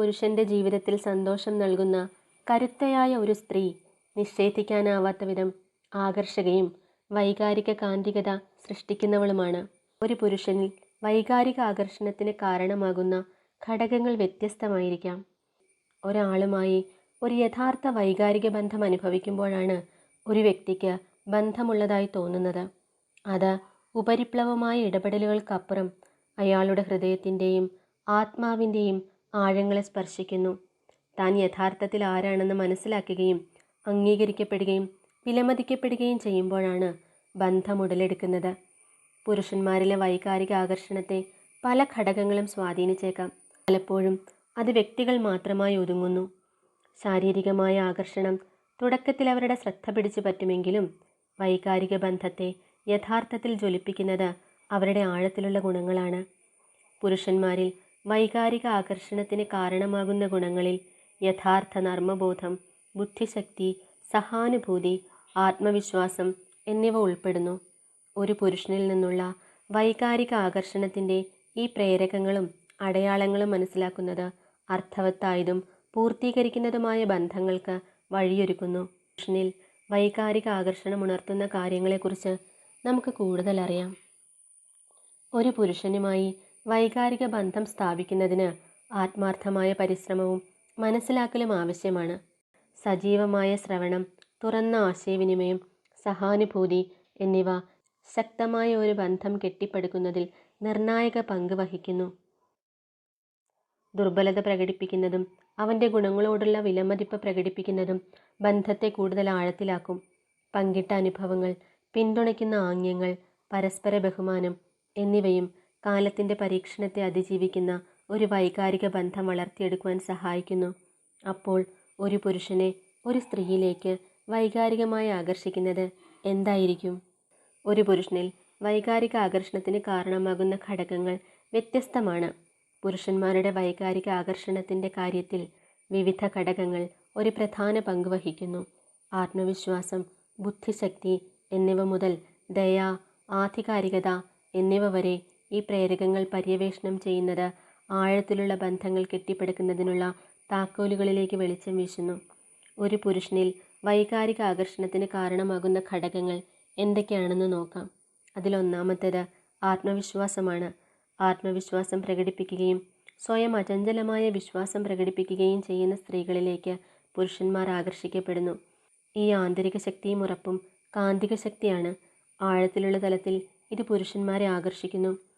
പുരുഷന്റെ ജീവിതത്തിൽ സന്തോഷം നൽകുന്ന കരുത്തയായ ഒരു സ്ത്രീ നിഷേധിക്കാനാവാത്ത വിധം ആകർഷകയും വൈകാരിക കാന്തികത സൃഷ്ടിക്കുന്നവളുമാണ്. ഒരു പുരുഷനിൽ വൈകാരിക ആകർഷണത്തിന് കാരണമാകുന്ന ഘടകങ്ങൾ വ്യത്യസ്തമായിരിക്കാം. ഒരാളുമായി ഒരു യഥാർത്ഥ വൈകാരിക ബന്ധം അനുഭവിക്കുമ്പോഴാണ് ഒരു വ്യക്തിക്ക് ബന്ധമുള്ളതായി തോന്നുന്നത്. അത് ഉപരിപ്ലവമായ ഇടപെടലുകൾക്കപ്പുറം അയാളുടെ ഹൃദയത്തിന്റെയും ആത്മാവിന്റെയും ആഴങ്ങളെ സ്പർശിക്കുന്നു. താൻ യഥാർത്ഥത്തിൽ ആരാണെന്ന് മനസ്സിലാക്കുകയും അംഗീകരിക്കപ്പെടുകയും വിലമതിക്കപ്പെടുകയും ചെയ്യുമ്പോഴാണ് ബന്ധം ഉടലെടുക്കുന്നത്. പുരുഷന്മാരിലെ വൈകാരിക ആകർഷണത്തെ പല ഘടകങ്ങളും സ്വാധീനിച്ചേക്കാം. പലപ്പോഴും അത് വ്യക്തികൾ മാത്രമായി ഒതുങ്ങുന്നു. ശാരീരികമായ ആകർഷണം തുടക്കത്തിൽ അവരുടെ ശ്രദ്ധ പിടിച്ചു പറ്റുമെങ്കിലും വൈകാരിക ബന്ധത്തെ യഥാർത്ഥത്തിൽ ജ്വലിപ്പിക്കുന്നത് അവരുടെ ആഴത്തിലുള്ള ഗുണങ്ങളാണ്. പുരുഷന്മാരിൽ വൈകാരിക ആകർഷണത്തിന് കാരണമാകുന്ന ഗുണങ്ങളിൽ യഥാർത്ഥ നർമ്മബോധം ബുദ്ധിശക്തി സഹാനുഭൂതി ആത്മവിശ്വാസം എന്നിവ ഉൾപ്പെടുന്നു. ഒരു പുരുഷനിൽ നിന്നുള്ള വൈകാരിക ആകർഷണത്തിന്റെ ഈ പ്രേരകങ്ങളും അടയാളങ്ങളും മനസ്സിലാക്കുന്നത് അർത്ഥവത്തായതും പൂർത്തീകരിക്കുന്നതുമായ ബന്ധങ്ങൾക്ക് വഴിയൊരുക്കുന്നു. പുരുഷനിൽ വൈകാരിക ആകർഷണം ഉണർത്തുന്ന കാര്യങ്ങളെക്കുറിച്ച് നമുക്ക് കൂടുതലറിയാം. ഒരു പുരുഷനുമായി വൈകാരിക ബന്ധം സ്ഥാപിക്കുന്നതിന് ആത്മാർത്ഥമായ പരിശ്രമവും മനസ്സിലാക്കലും ആവശ്യമാണ്. സജീവമായ ശ്രവണം തുറന്ന ആശയവിനിമയം സഹാനുഭൂതി എന്നിവ ശക്തമായ ഒരു ബന്ധം കെട്ടിപ്പടുക്കുന്നതിൽ നിർണായക പങ്ക് വഹിക്കുന്നു. ദുർബലത പ്രകടിപ്പിക്കുന്നതും അവന്റെ ഗുണങ്ങളോടുള്ള വിലമതിപ്പ് പ്രകടിപ്പിക്കുന്നതും ബന്ധത്തെ കൂടുതൽ ആഴത്തിലാക്കും. പങ്കിട്ട അനുഭവങ്ങൾ പിന്തുണയ്ക്കുന്ന ആംഗ്യങ്ങൾ പരസ്പര ബഹുമാനം എന്നിവയും കാലത്തിന്റെ പരീക്ഷണത്തെ അതിജീവിക്കുന്ന ഒരു വൈകാരിക ബന്ധം വളർത്തിയെടുക്കുവാൻ സഹായിക്കുന്നു. അപ്പോൾ ഒരു പുരുഷനെ ഒരു സ്ത്രീയിലേക്ക് വൈകാരികമായി ആകർഷിക്കുന്നത് എന്തായിരിക്കും? ഒരു പുരുഷനിൽ വൈകാരിക ആകർഷണത്തിന് കാരണമാകുന്ന ഘടകങ്ങൾ വ്യത്യസ്തമാണ്. പുരുഷന്മാരുടെ വൈകാരിക ആകർഷണത്തിന്റെ കാര്യത്തിൽ വിവിധ ഘടകങ്ങൾ ഒരു പ്രധാന പങ്ക് വഹിക്കുന്നു. ആത്മവിശ്വാസം ബുദ്ധിശക്തി എന്നിവ മുതൽ ദയ ആധികാരികത എന്നിവ വരെ ഈ പ്രേരകങ്ങൾ പര്യവേഷണം ചെയ്യുന്നത് ആഴത്തിലുള്ള ബന്ധങ്ങൾ കെട്ടിപ്പടുക്കുന്നതിനുള്ള താക്കോലുകളിലേക്ക് വെളിച്ചം വീശുന്നു. ഒരു പുരുഷനിൽ വൈകാരിക ആകർഷണത്തിന് കാരണമാകുന്ന ഘടകങ്ങൾ എന്തൊക്കെയാണെന്ന് നോക്കാം. അതിലൊന്നാമത്തേത് ആത്മവിശ്വാസമാണ്. ആത്മവിശ്വാസം പ്രകടിപ്പിക്കുകയും സ്വയം അചഞ്ചലമായ വിശ്വാസം പ്രകടിപ്പിക്കുകയും ചെയ്യുന്ന സ്ത്രീകളിലേക്ക് പുരുഷന്മാർ ആകർഷിക്കപ്പെടുന്നു. ഈ ആന്തരിക ശക്തിയും ഉറപ്പും കാന്തിക ശക്തിയാണ്. ആഴത്തിലുള്ള തലത്തിൽ ഇത് പുരുഷന്മാരെ ആകർഷിക്കുന്നു.